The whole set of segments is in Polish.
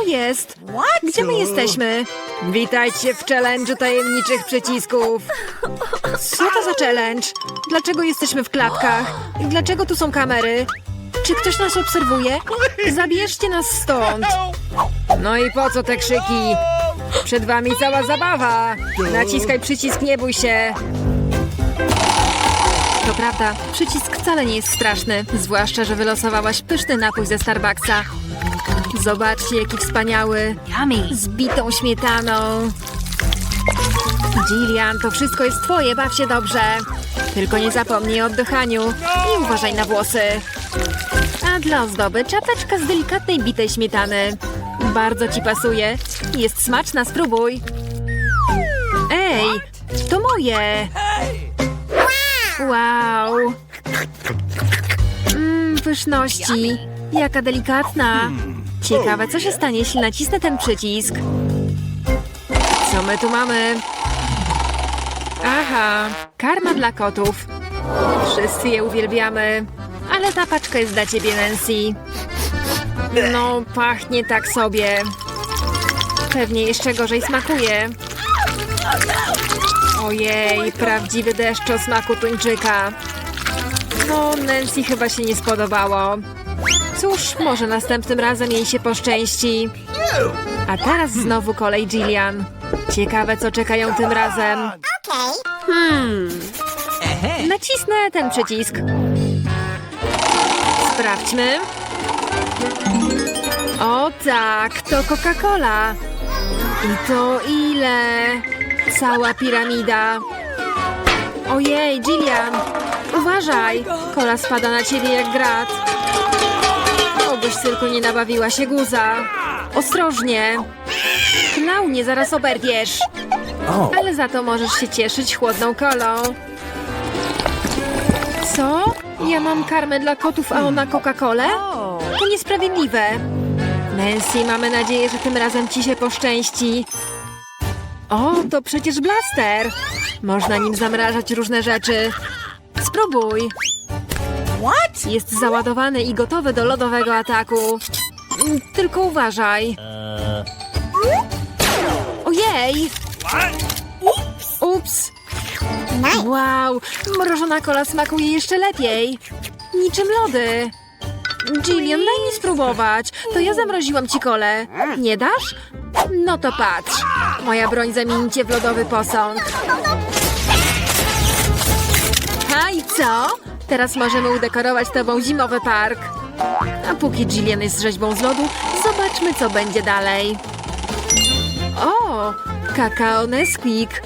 Co jest? Gdzie my jesteśmy? Witajcie w challenge'u tajemniczych przycisków. Co to za challenge? Dlaczego jesteśmy w klatkach? I dlaczego tu są kamery? Czy ktoś nas obserwuje? Zabierzcie nas stąd! No i po co te krzyki? Przed wami cała zabawa! Naciskaj przycisk, nie bój się! To prawda, przycisk wcale nie jest straszny, zwłaszcza, że wylosowałaś pyszny napój ze Starbucksa. Zobaczcie, jaki wspaniały, z bitą śmietaną. Gillian, to wszystko jest twoje, baw się dobrze. Tylko nie zapomnij o oddychaniu i uważaj na włosy. A dla ozdoby czapeczka z delikatnej bitej śmietany. Bardzo ci pasuje. Jest smaczna, spróbuj. Ej, to moje. Wow. Mmm, pyszności. Jaka delikatna. Ciekawe, co się stanie, jeśli nacisnę ten przycisk. Co my tu mamy? Aha, karma dla kotów. Wszyscy je uwielbiamy. Ale ta paczka jest dla ciebie, Nancy. No, pachnie tak sobie. Pewnie jeszcze gorzej smakuje. Ojej, prawdziwy deszcz o smaku tuńczyka. No, Nancy chyba się nie spodobało. Cóż, może następnym razem jej się poszczęści. A teraz znowu kolej Gillian. Ciekawe, co czekają tym razem. Hmm. Nacisnę ten przycisk. Sprawdźmy. O tak, to Coca-Cola. I to ile? Cała piramida. Ojej, Gillian, uważaj. Kola spada na ciebie jak grat. Obyś tylko nie nabawiła się guza. Ostrożnie. Klaunie, zaraz oberwiesz. Ale za to możesz się cieszyć chłodną kolą. Co? Ja mam karmę dla kotów, a ona Coca-Colę? To niesprawiedliwe. Nancy, mamy nadzieję, że tym razem ci się poszczęści. O, to przecież blaster. Można nim zamrażać różne rzeczy. Spróbuj. What? Jest załadowany i gotowy do lodowego ataku. Mm, Tylko uważaj. Ojej! Ups! Wow, mrożona kola smakuje jeszcze lepiej. Niczym lody. Gillian, daj mi spróbować. To ja zamroziłam ci kolę. Nie dasz? No to patrz. Moja broń zamieni cię w lodowy posąg. A i co? Teraz możemy udekorować tobą zimowy park. A póki Gillian jest rzeźbą z lodu, zobaczmy, co będzie dalej. O, kakao Nesquik.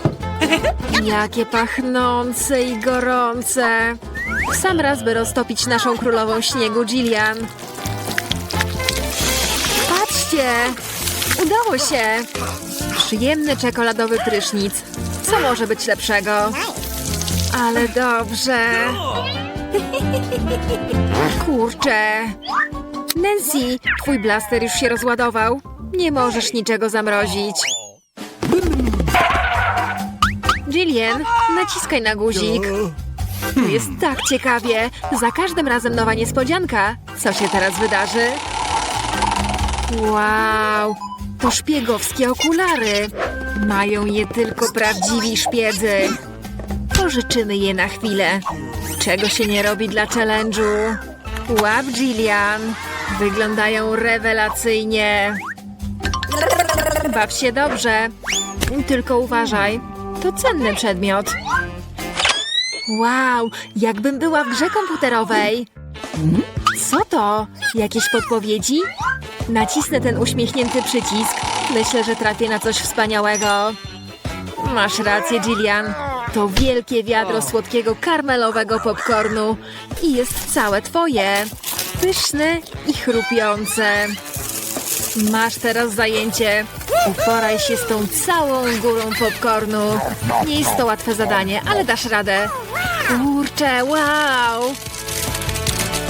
Jakie pachnące i gorące. W sam raz, by roztopić naszą królową śniegu Gillian. Patrzcie! Udało się! Przyjemny czekoladowy prysznic. Co może być lepszego? Ale dobrze. Kurczę. Nancy, twój blaster już się rozładował. Nie możesz niczego zamrozić. Gillian, naciskaj na guzik. Tu jest tak ciekawie. Za każdym razem nowa niespodzianka. Co się teraz wydarzy? Wow, to szpiegowskie okulary. Mają je tylko prawdziwi szpiedzy. Pożyczymy je na chwilę. Czego się nie robi dla challenge'u? Łap, Gillian. Wyglądają rewelacyjnie. Baw się dobrze. Tylko uważaj. To cenny przedmiot. Wow, jakbym była w grze komputerowej. Co to? Jakieś podpowiedzi? Nacisnę ten uśmiechnięty przycisk. Myślę, że trafię na coś wspaniałego. Masz rację, Gillian. To wielkie wiadro słodkiego karmelowego popcornu i jest całe twoje. Pyszne i chrupiące. Masz teraz zajęcie. Uporaj się z tą całą górą popcornu. Nie jest to łatwe zadanie, ale dasz radę. Kurczę, wow!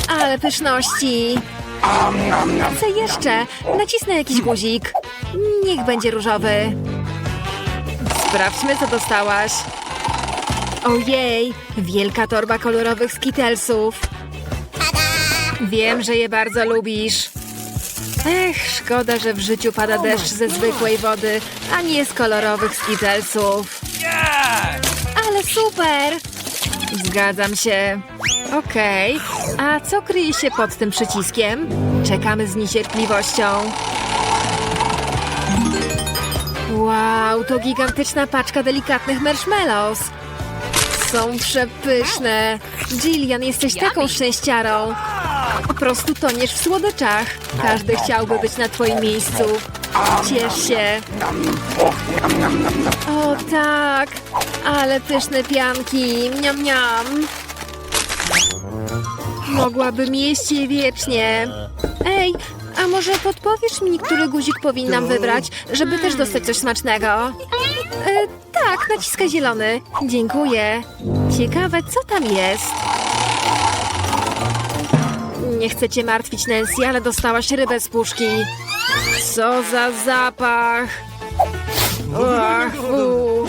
Ale pyszności! Co jeszcze? Nacisnę jakiś guzik. Niech będzie różowy. Sprawdźmy, co dostałaś. Ojej, wielka torba kolorowych skitelsów. Wiem, że je bardzo lubisz. Ech, szkoda, że w życiu pada deszcz ze zwykłej wody, a nie z kolorowych skitelsów. Ale super! Zgadzam się. Okej, a co kryje się pod tym przyciskiem? Czekamy z niecierpliwością. Wow, to gigantyczna paczka delikatnych marshmallows. Są przepyszne. Jillian, jesteś taką szczęściarą. Po prostu toniesz w słodyczach. Każdy chciałby być na twoim miejscu. Ciesz się. O tak, ale pyszne pianki. Miam, miam. Mogłabym jeść je wiecznie. Ej, a może podpowiesz mi, który guzik powinnam wybrać, żeby też dostać coś smacznego? E, tak, naciskaj zielony. Dziękuję. Ciekawe, co tam jest. Nie chcę cię martwić, Nancy, ale dostałaś rybę z puszki. Co za zapach. Ach, fu.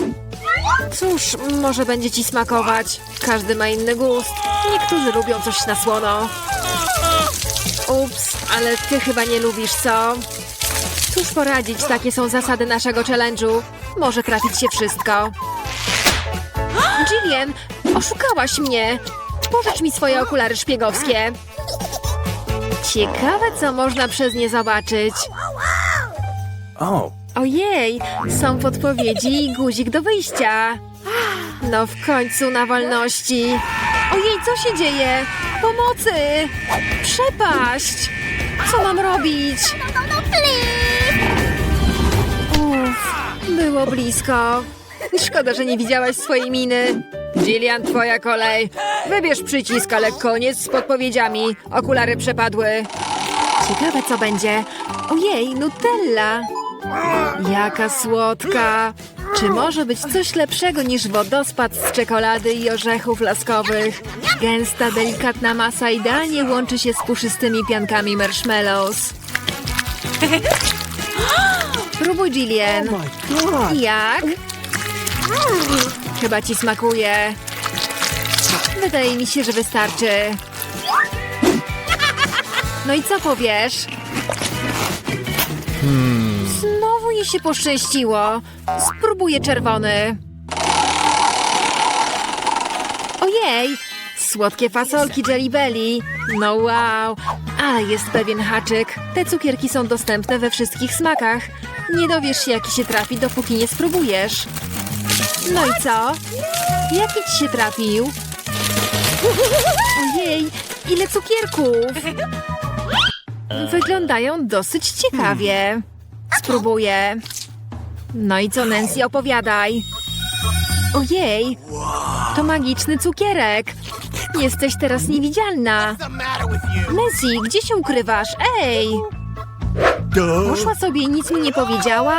Cóż, może będzie ci smakować. Każdy ma inny gust. Niektórzy lubią coś na słono. Ups, ale ty chyba nie lubisz, co? Cóż poradzić, takie są zasady naszego challenge'u. Może trafić się wszystko. Jillian, oszukałaś mnie. Pożycz mi swoje okulary szpiegowskie. Ciekawe, co można przez nie zobaczyć. Ojej, są podpowiedzi i guzik do wyjścia. No w końcu na wolności. Ojej, co się dzieje? Pomocy! Przepaść! Co mam robić? Uff, było blisko. Szkoda, że nie widziałaś swojej miny. Jillian, twoja kolej. Wybierz przycisk, ale koniec z podpowiedziami. Okulary przepadły. Ciekawe, co będzie. Ojej, Nutella. Jaka słodka! Czy może być coś lepszego niż wodospad z czekolady i orzechów laskowych? Gęsta, delikatna masa idealnie łączy się z puszystymi piankami marshmallows. Próbuj, Jillian. Jak? Chyba ci smakuje. Wydaje mi się, że wystarczy. No i co powiesz? Znowu jej się poszczęściło. Spróbuję czerwony. Ojej! Słodkie fasolki Jelly Belly. No wow! Ale jest pewien haczyk. Te cukierki są dostępne we wszystkich smakach. Nie dowiesz się, jaki się trafi, dopóki nie spróbujesz. No i co? Jaki ci się trafił? Ojej, ile cukierków! Wyglądają dosyć ciekawie. Spróbuję. No i co, Nancy, opowiadaj. Ojej, to magiczny cukierek. Jesteś teraz niewidzialna. Nancy, gdzie się ukrywasz? Ej! Poszła sobie i nic mi nie powiedziała?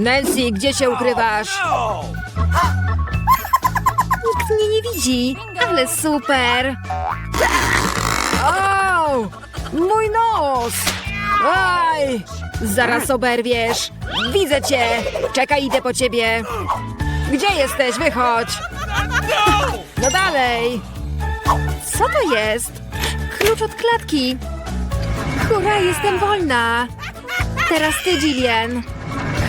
Nancy, gdzie się ukrywasz? Nikt mnie nie widzi, ale super! O! Mój nos! Aj! Zaraz oberwiesz! Widzę cię! Czekaj, idę po ciebie! Gdzie jesteś? Wychodź! No dalej! Co to jest? Klucz od klatki! Hurra, jestem wolna! Teraz ty, Jillian!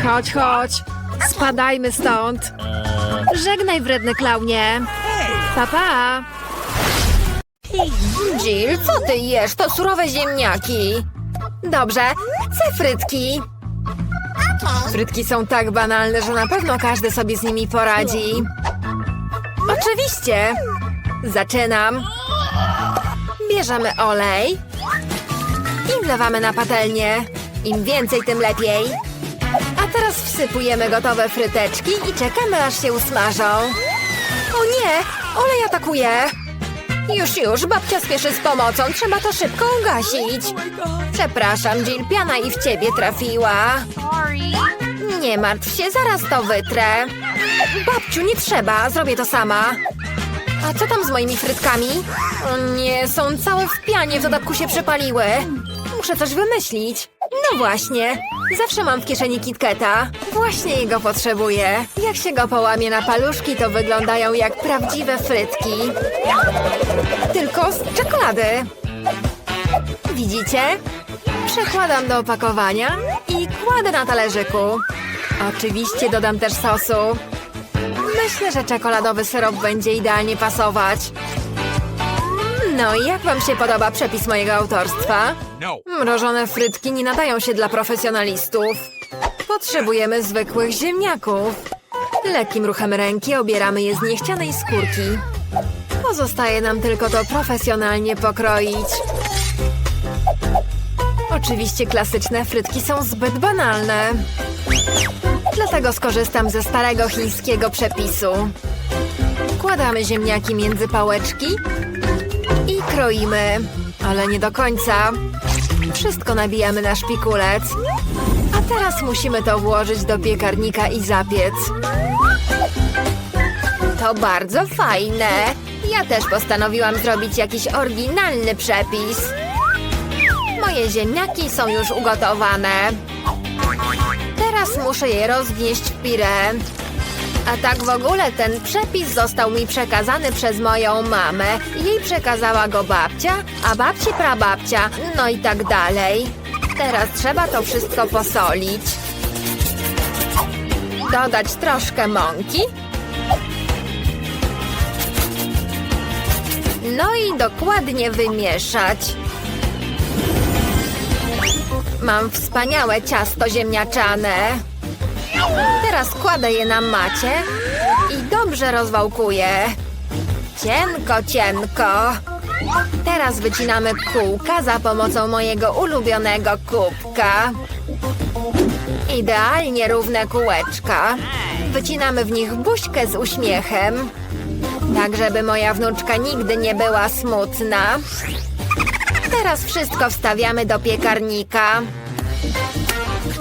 Chodź, chodź! Spadajmy stąd! Żegnaj, wredny klaunie! Pa, pa! Jill, co ty jesz? To surowe ziemniaki. Dobrze, chcę frytki. Frytki są tak banalne, że na pewno każdy sobie z nimi poradzi. Oczywiście. Zaczynam. Bierzemy olej i wlewamy na patelnię. Im więcej, tym lepiej. A teraz wsypujemy gotowe fryteczki i czekamy, aż się usmażą. O nie! Olej atakuje! Już, już, babcia spieszy z pomocą. Trzeba to szybko ugasić. Przepraszam, Jill, piana i w ciebie trafiła. Nie martw się, zaraz to wytrę. Babciu, nie trzeba, zrobię to sama. A co tam z moimi frytkami? O nie, są całe w pianie, w dodatku się przepaliły. Muszę coś wymyślić. No właśnie, zawsze mam w kieszeni KitKata. Właśnie jego potrzebuję. Jak się go połamie na paluszki, to wyglądają jak prawdziwe frytki. Tylko z czekolady. Widzicie? Przekładam do opakowania i kładę na talerzyku. Oczywiście dodam też sosu. Myślę, że czekoladowy syrop będzie idealnie pasować. No i jak wam się podoba przepis mojego autorstwa? No. Mrożone frytki nie nadają się dla profesjonalistów. Potrzebujemy zwykłych ziemniaków. Lekkim ruchem ręki obieramy je z niechcianej skórki. Pozostaje nam tylko to profesjonalnie pokroić. Oczywiście klasyczne frytki są zbyt banalne. Dlatego skorzystam ze starego chińskiego przepisu. Wkładamy ziemniaki między pałeczki i kroimy, ale nie do końca. Wszystko nabijamy na szpikulec. A teraz musimy to włożyć do piekarnika i zapiec. To bardzo fajne. Ja też postanowiłam zrobić jakiś oryginalny przepis. Moje ziemniaki są już ugotowane. Teraz muszę je rozgnieść w pire. A tak w ogóle ten przepis został mi przekazany przez moją mamę. Jej przekazała go babcia, a babci prababcia, no i tak dalej. Teraz trzeba to wszystko posolić. Dodać troszkę mąki. No i dokładnie wymieszać. Mam wspaniałe ciasto ziemniaczane. Teraz kładę je na macie i dobrze rozwałkuję. Cienko, cienko. Teraz wycinamy kółka za pomocą mojego ulubionego kubka. Idealnie równe kółeczka. Wycinamy w nich buźkę z uśmiechem. Tak, żeby moja wnuczka nigdy nie była smutna. Teraz wszystko wstawiamy do piekarnika.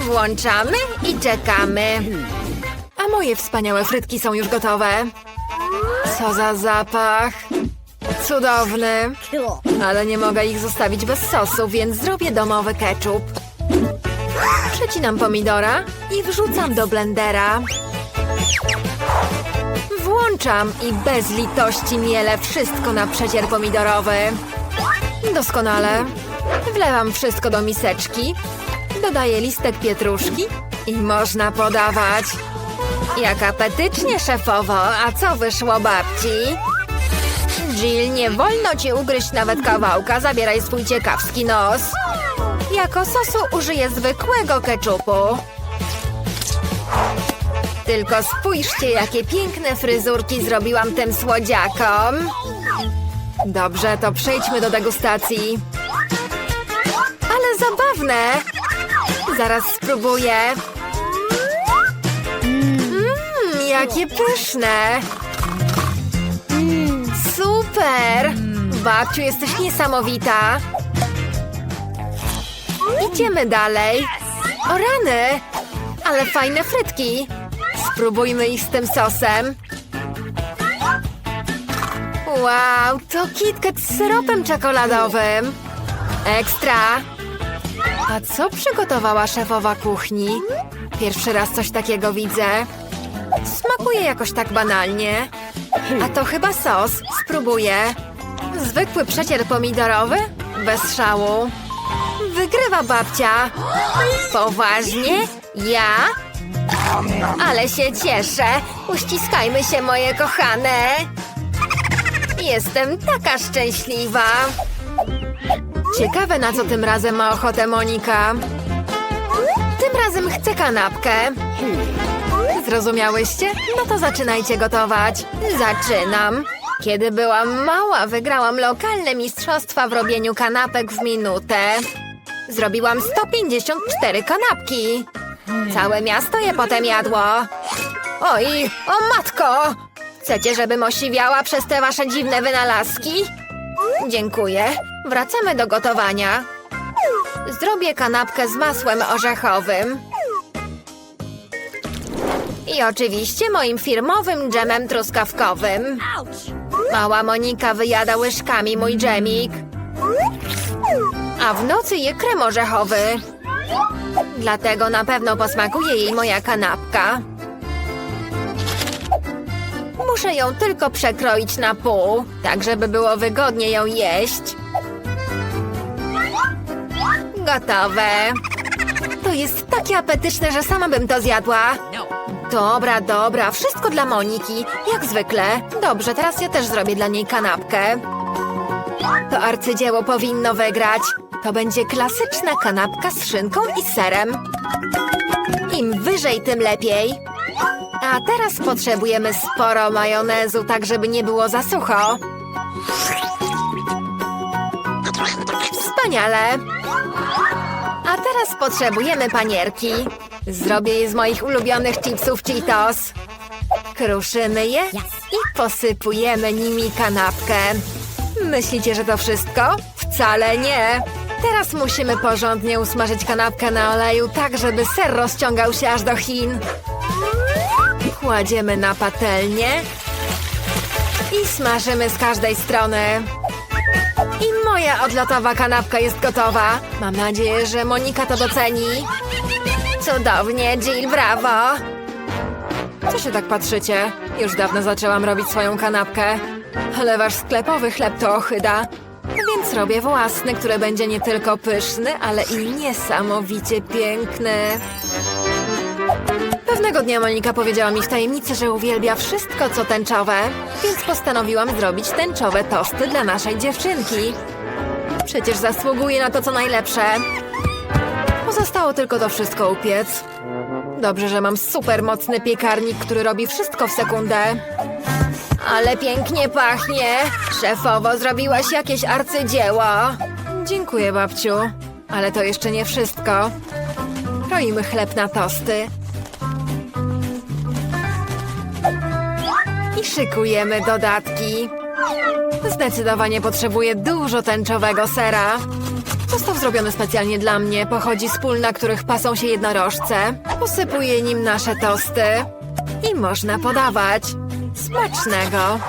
Włączamy i czekamy. A moje wspaniałe frytki są już gotowe. Co za zapach. Cudowny. Ale nie mogę ich zostawić bez sosu, więc zrobię domowy ketchup. Przecinam pomidora i wrzucam do blendera. Włączam i bez litości mielę wszystko na przecier pomidorowy. Doskonale. Wlewam wszystko do miseczki. Dodaję listek pietruszki i można podawać. Jak apetycznie, szefowo. A co wyszło babci? Jill, nie wolno ci ugryźć nawet kawałka. Zabieraj swój ciekawski nos. Jako sosu użyję zwykłego keczupu. Tylko spójrzcie, jakie piękne fryzurki zrobiłam tym słodziakom. Dobrze, to przejdźmy do degustacji. Ale zabawne! Zaraz spróbuję. Mmm, jakie pyszne! Super! Babciu, jesteś niesamowita! Idziemy dalej. O rany! Ale fajne frytki! Spróbujmy ich z tym sosem. Wow, to KitKat z syropem czekoladowym. Ekstra! A co przygotowała szefowa kuchni? Pierwszy raz coś takiego widzę. Smakuje jakoś tak banalnie. A to chyba sos. Spróbuję. Zwykły przecier pomidorowy? Bez szału. Wygrywa babcia. Poważnie? Ja? Ale się cieszę. Uściskajmy się, moje kochane. Jestem taka szczęśliwa. Ciekawe, na co tym razem ma ochotę Monika. Tym razem chcę kanapkę. Zrozumiałyście? No to zaczynajcie gotować. Zaczynam. Kiedy byłam mała, wygrałam lokalne mistrzostwa w robieniu kanapek w minutę. Zrobiłam 154 kanapki. Całe miasto je potem jadło. Oj, o matko! Chcecie, żebym osiwiała przez te wasze dziwne wynalazki? Dziękuję. Wracamy do gotowania. Zrobię kanapkę z masłem orzechowym. I oczywiście moim firmowym dżemem truskawkowym. Mała Monika wyjada łyżkami mój dżemik. A w nocy je krem orzechowy. Dlatego na pewno posmakuje jej moja kanapka. Muszę ją tylko przekroić na pół, tak żeby było wygodnie ją jeść. Gotowe. To jest takie apetyczne, że sama bym to zjadła. Dobra, dobra, wszystko dla Moniki, jak zwykle. Dobrze, teraz ja też zrobię dla niej kanapkę. To arcydzieło powinno wygrać. To będzie klasyczna kanapka z szynką i serem. Im wyżej, tym lepiej. A teraz potrzebujemy sporo majonezu, tak żeby nie było za sucho. Wspaniale. Teraz potrzebujemy panierki. Zrobię je z moich ulubionych chipsów Cheetos. Kruszymy je i posypujemy nimi kanapkę. Myślicie, że to wszystko? Wcale nie. Teraz musimy porządnie usmażyć kanapkę na oleju, tak żeby ser rozciągał się aż do Chin. Kładziemy na patelnię i smażymy z każdej strony. I moja odlotowa kanapka jest gotowa. Mam nadzieję, że Monika to doceni. Cudownie, Jill, brawo! Co się tak patrzycie? Już dawno zaczęłam robić swoją kanapkę. Ale wasz sklepowy chleb to ochyda. Więc robię własny, który będzie nie tylko pyszny, ale i niesamowicie piękny. Pewnego dnia Monika powiedziała mi w tajemnicy, że uwielbia wszystko, co tęczowe, więc postanowiłam zrobić tęczowe tosty dla naszej dziewczynki. Przecież zasługuje na to, co najlepsze. Pozostało tylko to wszystko upiec. Dobrze, że mam super mocny piekarnik, który robi wszystko w sekundę. Ale pięknie pachnie. Szefowo, zrobiłaś jakieś arcydzieło. Dziękuję, babciu. Ale to jeszcze nie wszystko. Kroimy chleb na tosty. Szykujemy dodatki. Zdecydowanie potrzebuję dużo tęczowego sera. Został zrobiony specjalnie dla mnie. Pochodzi z pól, na których pasą się jednorożce. Posypuję nim nasze tosty. I można podawać. Smacznego.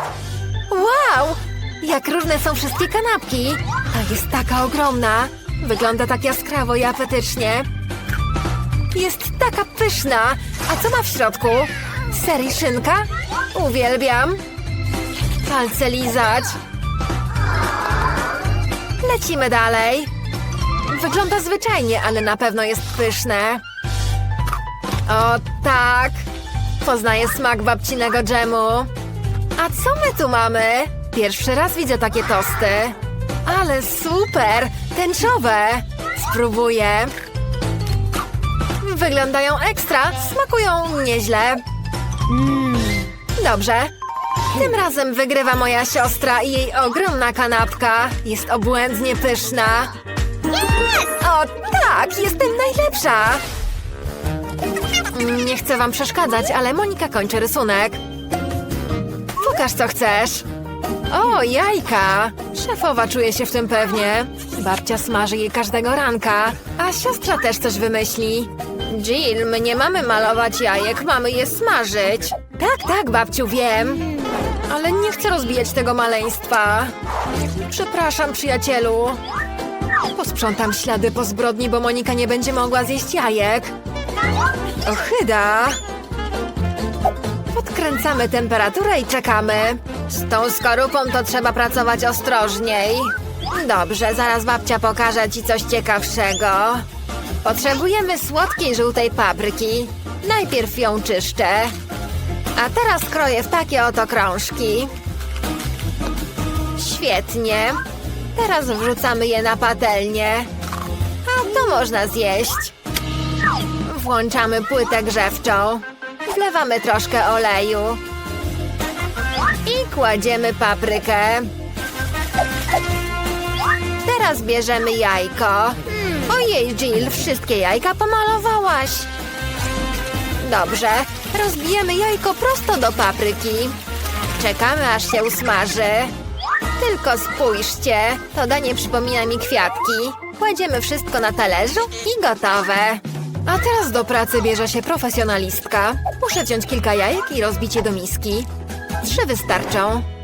Wow! Jak różne są wszystkie kanapki. Ta jest taka ogromna. Wygląda tak jaskrawo i apetycznie. Jest taka pyszna. A co ma w środku? Ser szynka? Uwielbiam. Palce lizać. Lecimy dalej. Wygląda zwyczajnie, ale na pewno jest pyszne. O tak! Poznaję smak babcinego dżemu. A co my tu mamy? Pierwszy raz widzę takie tosty. Ale super! Tęczowe! Spróbuję. Wyglądają ekstra, smakują nieźle. Dobrze. Tym razem wygrywa moja siostra i jej ogromna kanapka. Jest obłędnie pyszna. O tak, jestem najlepsza! Mm, Nie chcę wam przeszkadzać, ale Monika kończy rysunek. Pokaż, co chcesz. O, jajka! Szefowa czuje się w tym pewnie. Babcia smaży je każdego ranka, a siostra też coś wymyśli. Jill, my nie mamy malować jajek, mamy je smażyć. Tak, tak, babciu, wiem. Ale nie chcę rozbijać tego maleństwa. Przepraszam, przyjacielu. Posprzątam ślady po zbrodni, bo Monika nie będzie mogła zjeść jajek. Ochyda. Podkręcamy temperaturę i czekamy. Z tą skorupą to trzeba pracować ostrożniej. Dobrze, zaraz babcia pokaże ci coś ciekawszego. Potrzebujemy słodkiej żółtej papryki. Najpierw ją czyszczę. A teraz kroję w takie oto krążki. Świetnie. Teraz wrzucamy je na patelnię. A to można zjeść. Włączamy płytę grzewczą. Wlewamy troszkę oleju. I kładziemy paprykę. Teraz bierzemy jajko. Ojej, Jill, wszystkie jajka pomalowałaś. Dobrze, rozbijemy jajko prosto do papryki. Czekamy, aż się usmaży. Tylko spójrzcie, to danie przypomina mi kwiatki. Kładziemy wszystko na talerzu i gotowe. A teraz do pracy bierze się profesjonalistka. Muszę wziąć kilka jajek i rozbić je do miski. Trzy wystarczą.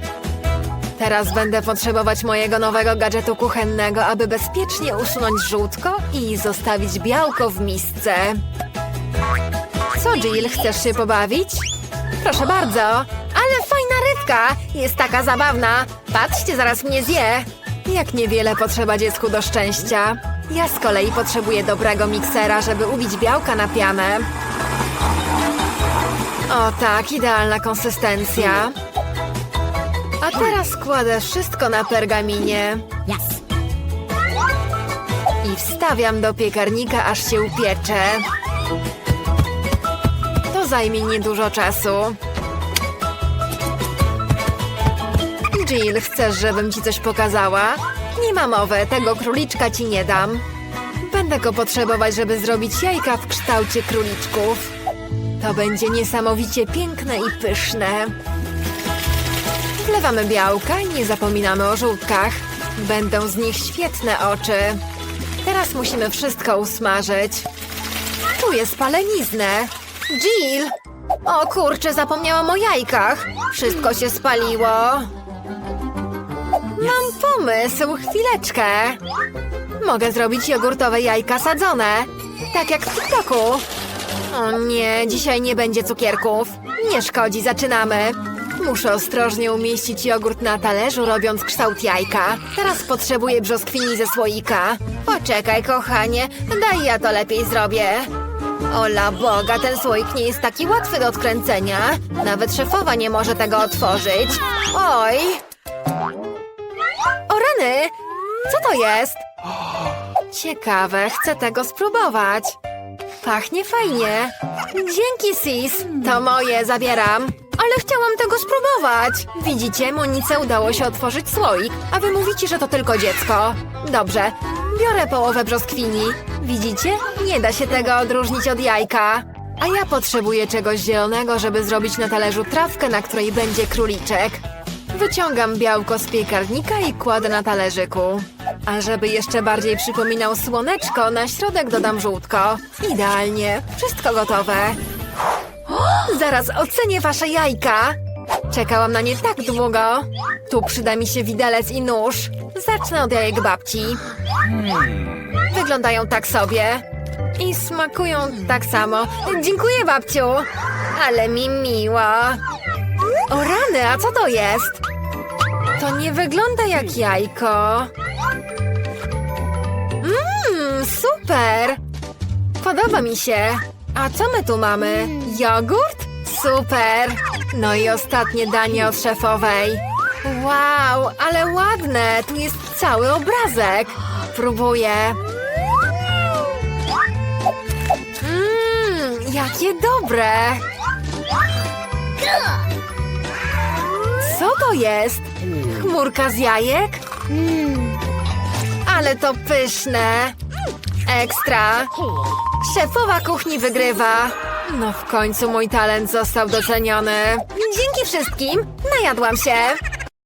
Teraz będę potrzebować mojego nowego gadżetu kuchennego, aby bezpiecznie usunąć żółtko i zostawić białko w misce. Co, Jill, chcesz się pobawić? Proszę bardzo. Ale fajna rybka! Jest taka zabawna. Patrzcie, zaraz mnie zje. Jak niewiele potrzeba dziecku do szczęścia. Ja z kolei potrzebuję dobrego miksera, żeby ubić białka na pianę. O tak, idealna konsystencja. A teraz kładę wszystko na pergaminie i wstawiam do piekarnika, aż się upiecze. To zajmie niedużo czasu. Jill, chcesz, żebym ci coś pokazała? Nie ma mowy, tego króliczka ci nie dam. Będę go potrzebować, żeby zrobić jajka w kształcie króliczków. To będzie niesamowicie piękne i pyszne. Wlewamy białka i nie zapominamy o żółtkach. Będą z nich świetne oczy. Teraz musimy wszystko usmażyć. Czuję spaleniznę. Jill! O kurczę, zapomniałam o jajkach. Wszystko się spaliło. Mam pomysł, chwileczkę. Mogę zrobić jogurtowe jajka sadzone. Tak jak w TikToku. O nie, dzisiaj nie będzie cukierków. Nie szkodzi, zaczynamy. Muszę ostrożnie umieścić jogurt na talerzu, robiąc kształt jajka. Teraz potrzebuję brzoskwini ze słoika. Poczekaj, kochanie, daj ja to lepiej zrobię. Ola Boga, ten słoik nie jest taki łatwy do odkręcenia. Nawet szefowa nie może tego otworzyć. Oj! O rany! Co to jest? Ciekawe, chcę tego spróbować. Pachnie fajnie. Dzięki, sis. To moje, zabieram. Ale chciałam tego spróbować. Widzicie, Monice udało się otworzyć słoik, a wy mówicie, że to tylko dziecko. Dobrze, biorę połowę brzoskwini. Widzicie? Nie da się tego odróżnić od jajka. A ja potrzebuję czegoś zielonego, żeby zrobić na talerzu trawkę, na której będzie króliczek. Wyciągam białko z piekarnika i kładę na talerzyku. A żeby jeszcze bardziej przypominał słoneczko, na środek dodam żółtko. Idealnie. Wszystko gotowe. Zaraz ocenię wasze jajka. Czekałam na nie tak długo. Tu przyda mi się widelec i nóż. Zacznę od jajek babci. Wyglądają tak sobie. I smakują tak samo. Dziękuję, babciu. Ale mi miło. O rany, a co to jest? To nie wygląda jak jajko. Mmm, super! Podoba mi się. A co my tu mamy? Jogurt? Super! No i ostatnie danie od szefowej. Wow, ale ładne! Tu jest cały obrazek. Próbuję. Mmm, jakie dobre! Co to jest? Chmurka z jajek? Ale to pyszne! Ekstra! Szefowa kuchni wygrywa! No w końcu mój talent został doceniony. Dzięki wszystkim! Najadłam się!